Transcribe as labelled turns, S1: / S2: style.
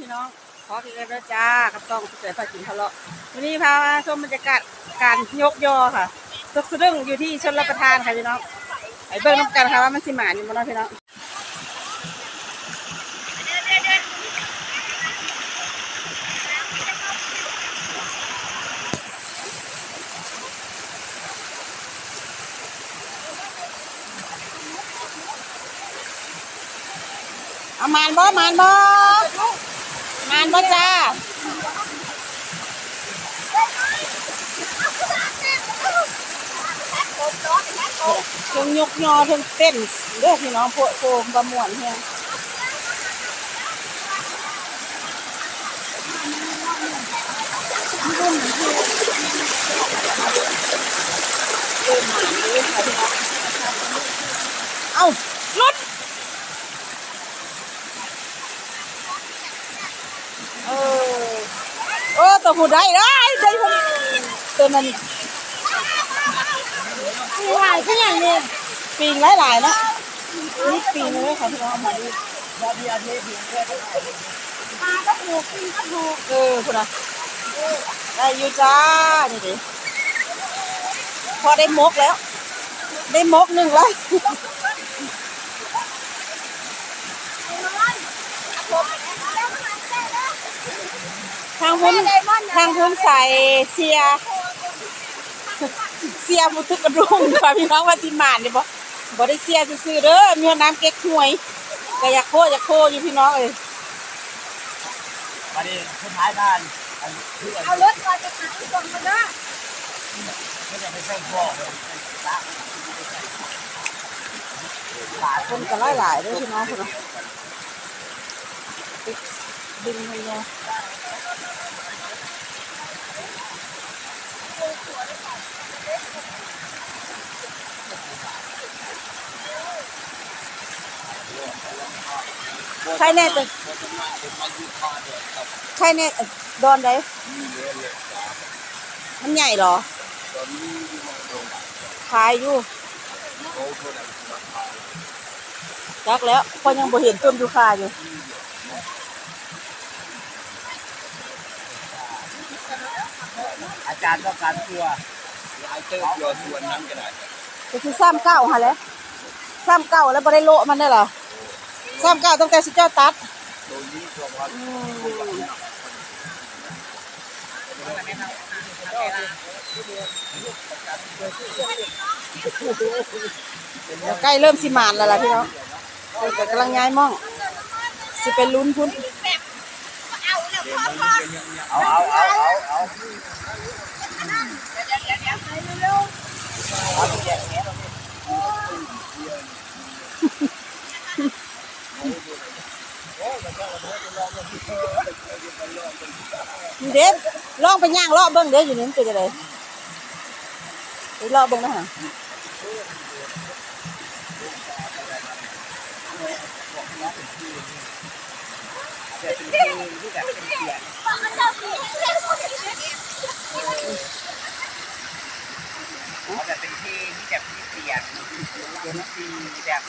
S1: พี่น้อง ขอกินกันด้วยจ้า กับซองสเตย์พากินทะเลาะวันนี้พามาชมบรรยากาศการยกยอค่ะตกสะดึงอยู่ที่ชนรับประทานค่ะพี่น้องไอ้เบิ้งน้ำกันค่ะว่ามันสิหมานี่มันน้องพี่น้องเอามานบ่มานบ่ มานบ่จ้าเพิ่งยกยอเพิ่งเต้นเด้อพี่น้องโพดโพมประมวลเฮียเอ้ารถเออเออตัวผู้ได้ได้ได้ผมตัวนั้น
S2: หลายขนาดนี้
S1: ปีงหลายๆเนาะนี่ปีงเลยค่ะพี่น้องเอามาดู
S2: ปลาก็ถูกกินก็ถูก
S1: เออคุณนะได้อยู่จ้านี่ดิพอได้มกแล้ว ได้มกหนึ่งแล้ว ทางพุ้นทางพุ้นใส่เสีย เสียบุทึกกระดุมค่ะพี่น้องว่าจิมานเนี่ยบ่บ่ได้เสียซื่อๆเด้อมีน้ำเก๊กหวยก็อยากโคอยากโคอยู่พี่น้องเอ้ย
S3: มาดิสุดท้ายบ้านอันที่อัน
S2: เอารถก่อนจะหาที่ส่งมาด้วย
S3: ไม่จะไปเส้นพวกเลย
S1: คนก็หลายๆเด้อพี่น้องพุ่นน่ะติดดึงให้เนาะ ใครแน่ตัวใครแน่ดอนไดมันใหญ่เหรอขายอยู่จักแล้วพอยังบ่เห็นต้นยูคาอยู่
S3: อาจารย์ต้องการตัวเอาเติมตัวส่วนนั้นก็ได้
S1: ก็คือซ้ำเก้าฮะแหล้วซ้ำเก้าแล้วบ่ได้โละมันได้เหรอซ้ำเก้าตั้งแต่สิเจ้าตัด
S3: ตัวนี้ตัวว่า
S1: อืมเดี๋ยวใกล้เริ่มสิมานแล้วล่ะพี่น้องเออแต่กำลังย้ายหม่อง สิเป็นลุ้นพุ่น
S3: เอาเอาเอาเอา เอา
S1: เด็ดลองไปย่างเลาะเบิ่งเด้ออยู่นี่มันเป็นจังไดไปเลาะเบิ่งนะฮะ
S3: แต่เป็นที่ที่แบบ เป็นเสียงเอาแบบเป็นที่ที่แบบมีเสียงเป็นที่แบบ